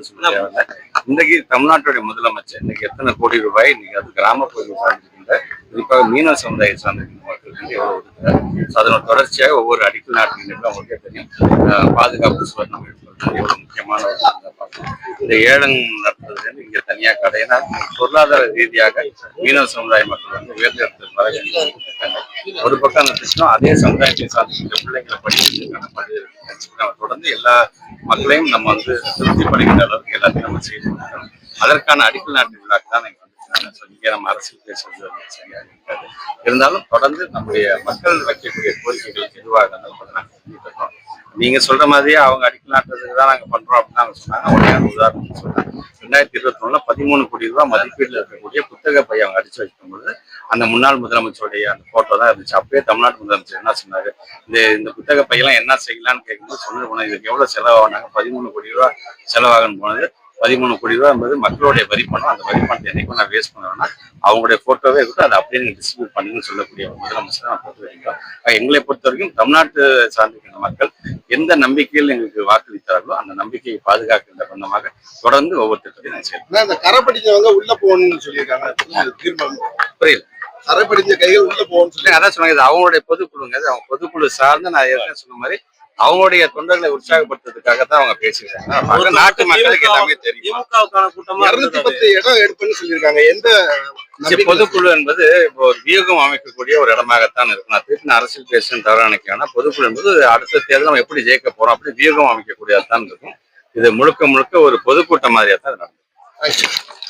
இன்னைக்கு தமிழ்நாட்டுடைய முதலமைச்சர் இன்னைக்கு எத்தனை கோடி ரூபாய் இன்னைக்கு அது கிராம கோயில் சார்ந்திருக்கின்ற குறிப்பாக மீனவ சமுதாய சார்ந்திருக்கின்ற மக்களுக்கு எவ்வளவு ஒதுக்குறார் அதனோட தொடர்ச்சியாக ஒவ்வொரு அடிக்கல் நாட்டுகளுக்கும் அவங்களுக்கே தெரியும். பாதுகாப்பு சுவர்ணம் எடுப்பது எவ்வளவு முக்கியமான ஒரு பார்க்கணும். இந்த ஏலம் நடத்துறது இங்க தனியா கடையினா பொருளாதார ரீதியாக மீனவ சமுதாய மக்கள் வந்து உயர்ந்தெடுத்து வர வேண்டும் ஒரு பக்கம் அந்த திட்டம் அதே சமுதாயத்தை சார்ந்த பிள்ளைங்களை படிக்கிறதுக்கான பல்வேறு தொடர்ந்து எல்லா மக்களையும் நம்ம வந்து திருப்திப்படுகின்ற அளவுக்கு எல்லாத்தையும் நம்ம செய்து அதற்கான அடிக்கல் நாட்டு விழாக்கு தான் நீங்க ஸோ இங்கே நம்ம அரசியல் பேசுறது இருந்தாலும் தொடர்ந்து நம்முடைய மக்கள் வைக்கக்கூடிய கோரிக்கைகளுக்கு எதுவாக இருந்தாலும் நாங்கள் இருக்கோம். நீங்க சொல்ற மாதிரியே அவங்க அடிக்கல் நாட்டுறதுக்கு தான் நாங்க பண்றோம் அப்படின்னு அவங்க சொன்னாங்க. உடனே உதாரணம் சொன்னாங்க. ரெண்டாயிரத்தி இருபத்தி ஒண்ணுல பதிமூணு கோடி ரூபாய் மதிப்பீடுல இருக்கக்கூடிய புத்தக பையன் அவங்க அடிச்சு வைக்கும் அந்த முன்னாள் முதலமைச்சருடைய அந்த போட்டோ தான் இருந்துச்சு. அப்பயே தமிழ்நாட்டு முதலமைச்சர் என்ன சொன்னாரு? இந்த இந்த புத்தக பையெல்லாம் என்ன செய்யலாம்னு கேட்கும்போது சொன்னது போனது இதுக்கு எவ்வளவு செலவானாங்க பதிமூணு கோடி ரூபாய் செலவாகன்னு போனது. பதிமூணு கோடி ரூபாய் என்பது மக்களுடைய வரி பணம். அந்த வரி பணத்தை என்னைக்கும் நான் வேஸ்ட் பண்ணுவேன்னா அவங்களுடைய போட்டோவே இருக்கட்டும் அதை அப்படியே நீங்க டிஸ்ட்ரிபியூட் பண்ணுங்கன்னு சொல்லக்கூடிய முதலமைச்சர் தான் பொறுத்த வரைக்கும். எங்களை பொறுத்த வரைக்கும் தமிழ்நாட்டு சார்ந்திருக்கின்ற மக்கள் எந்த நம்பிக்கையில் எங்களுக்கு வாக்களித்தார்களோ அந்த நம்பிக்கையை பாதுகாக்கின்ற வண்ணமாக தொடர்ந்து ஒவ்வொரு திட்டத்தையும் நான் இந்த கரை படிச்சவங்க உள்ள போகணும்னு சொல்லியிருக்காங்க. புரியல கரை படிச்ச கைகள் உள்ள போகணும்னு சொல்லி அதான் சொன்னாங்க இது அவங்களுடைய பொதுக்குழுங்க அவங்க பொதுக்குழு சார்ந்து நான் ஏற்கனவே சொன்ன மாதிரி அவங்களுடைய தொண்டர்களை உற்சாகப்படுத்துறதுக்காக தான் அவங்க பேசியிருக்காங்க ஆக நாட்டு மக்களுக்கு எல்லாமே தெரியும். திமுகவுக்கான கூட்டமா இருநூத்தி பத்து இடம் எடுப்புன்னு சொல்லியிருக்காங்க. எந்த பொதுக்குழு என்பது இப்போ ஒரு வியூகம் அமைக்கக்கூடிய ஒரு இடமாகத்தான் இருக்கும் நான் திருப்பி அரசியல் பேசுன்னு தவறு நினைக்கிறேன். பொதுக்குழு என்பது அடுத்த தேர்தல் நம்ம எப்படி ஜெயிக்க போறோம் அப்படி வியூகம் அமைக்கக்கூடியதான் இருக்கும். இது முழுக்க முழுக்க ஒரு பொதுக்கூட்டம் மாதிரியா தான் நடக்கும். You.